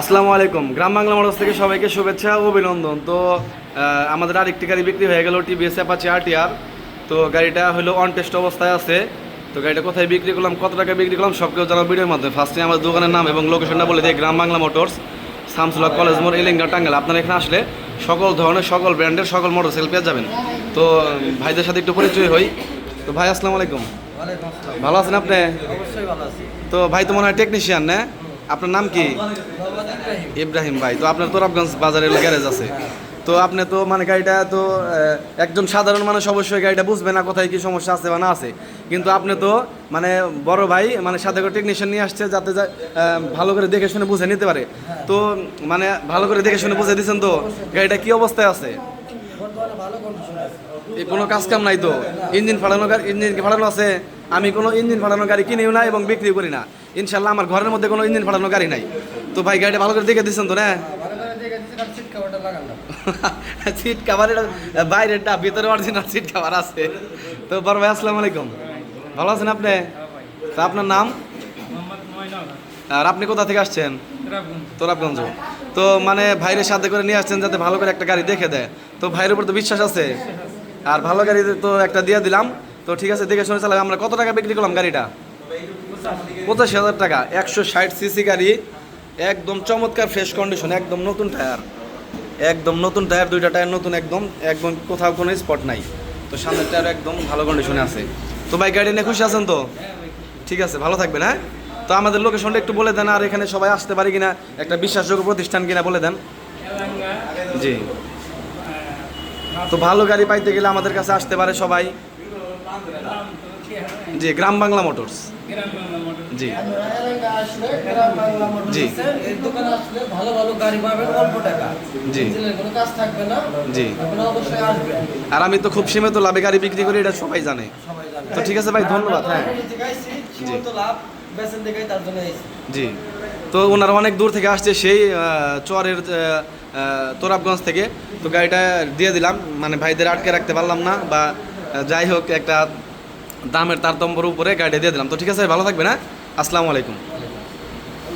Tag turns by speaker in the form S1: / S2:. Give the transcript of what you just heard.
S1: আসসালামু আলাইকুম। গ্রাম বাংলা মোটরস থেকে সবাইকে শুভেচ্ছা ও অভিনন্দন। তো আমাদের আরেকটি গাড়ি বিক্রি হয়ে গেল টিভিএস অ্যাপাচি আরটিআর। তো গাড়িটা হলো অন টেস্ট অবস্থায় আছে। তো গাড়িটা কোথায় বিক্রি করলাম কত টাকা বিক্রি করলাম সব কেউ জানার ভিডিওর মাধ্যমে। ফার্স্টে আমার দোকানের নাম এবং লোকেশনটা বলে দিই গ্রাম বাংলা মোটরস শামসুল্লাহ কলেজ মোড় এলিঙ্গা টাঙ্গাল আপনারা এখানে আসলে সকল ধরনের সকল ব্র্যান্ডের সকল মোটর মোটরসাইকেল পেয়ে যাবেন। তো ভাইদের সাথে একটু পরিচয় হই। তো ভাই আসসালামু আলাইকুম। ভালো আছেন আপনি?
S2: অবশ্যই ভালো আছি।
S1: তো ভাই তো মনে হয় টেকনিশিয়ান না? আপনার নাম কি?
S2: ইব্রাহিম।
S1: ভাই, তো আপনার তোরাবগঞ্জ বাজারের গ্যারেজ আছে। তো আপনি তো মানে গাড়িটা তো একজন সাধারণ মানুষ অবশ্যই গাড়িটা বুঝবে না কোথায় কি সমস্যা আছে বা না আছে। কিন্তু আপনি তো মানে বড় ভাই মানে সাথে করে টেকনিশিয়ান নিয়ে আসছে যাতে ভালো করে দেখে শুনে বুঝে নিতে পারে। তো মানে ভালো করে দেখে শুনে বুঝে দিচ্ছেন তো, গাড়িটা কি অবস্থায় আছে
S2: বর্তমানে ভালো condition আছে।
S1: এই কোনো কাজ কাম নাই তো। ইঞ্জিন গাড়ি ইঞ্জিন ফাটানো আছে? আমি কোনো ইঞ্জিন ফাটানো গাড়ি কিনিও না এবং বিক্রি করি না। ইনশাল্লাহ আমার ঘরের মধ্যে কোনো ইঞ্জিন ফাটানো গাড়ি নাই। তো ভাই, গাড়িটা ভালো করে দেখে দিচ্ছেন তো, না। সিট কাভার ভিতরে অরিজিনাল সিট কাভার আছে। তো বড় ভাই, আসসালামু আলাইকুম। ভালো আছেন আপনি? তা আপনার নাম? আর আপনি কোথা থেকে আসছেন? তো মানে ভাইরের সাথে করে নিয়ে আসছেন যাতে ভালো করে একটা গাড়ি দেখে দেয়। তো ভাইয়ের উপর তো বিশ্বাস আছে? আর ভালো গাড়ি তো একটা দিয়ে দিলাম। তো ঠিক আছে, দেখে শুনে চালাবে। আমরা কত টাকা বিক্রি করলাম গাড়িটা? পঁচাশি হাজার টাকা। একশো ষাট সিসি গাড়ি, একদম চমৎকার ফ্রেশ কন্ডিশন একদম নতুন টায়ার একদম নতুন টায়ার দুইটা টায়ার নতুন একদম একদম কোথাও কোনো স্পট নাই। তো সামনের টায়ার একদম ভালো কন্ডিশনে আছে। তো ভাই, গাড়ি নিয়ে খুশি আছেন তো? ঠিক আছে, ভালো থাকবেন হ্যাঁ? তো আমাদের লোকেশনটা একটু বলে দেন, আর এখানে সবাই আসতে পারি কিনা, একটা বিশ্বাসযোগ্য প্রতিষ্ঠান কিনা বলে দেন। জি। তো ভালো গাড়ি পাইতে গেলে আমাদের কাছে আসতে পারে সবাই জি, গ্রাম বাংলা মোটরস জি জি। জি। জি। আর আমি তো খুব সীমিত লাভে গাড়ি বিক্রি করি, এটা সবাই জানে। তো ঠিক আছে ভাই, ধন্যবাদ, হ্যাঁ। জি। তো ওনারা অনেক দূর থেকে আসছে সেই চরের তোরাবগঞ্জ থেকে। তো গাড়িটা দিয়ে দিলাম মানে ভাইদের আটকে রাখতে পারলাম না বা যাই হোক একটা দামের তারতম্যর উপরে গাড়িটা দিয়ে দিলাম। তো ঠিক আছে ভালো থাকবে না আসসালামু আলাইকুম।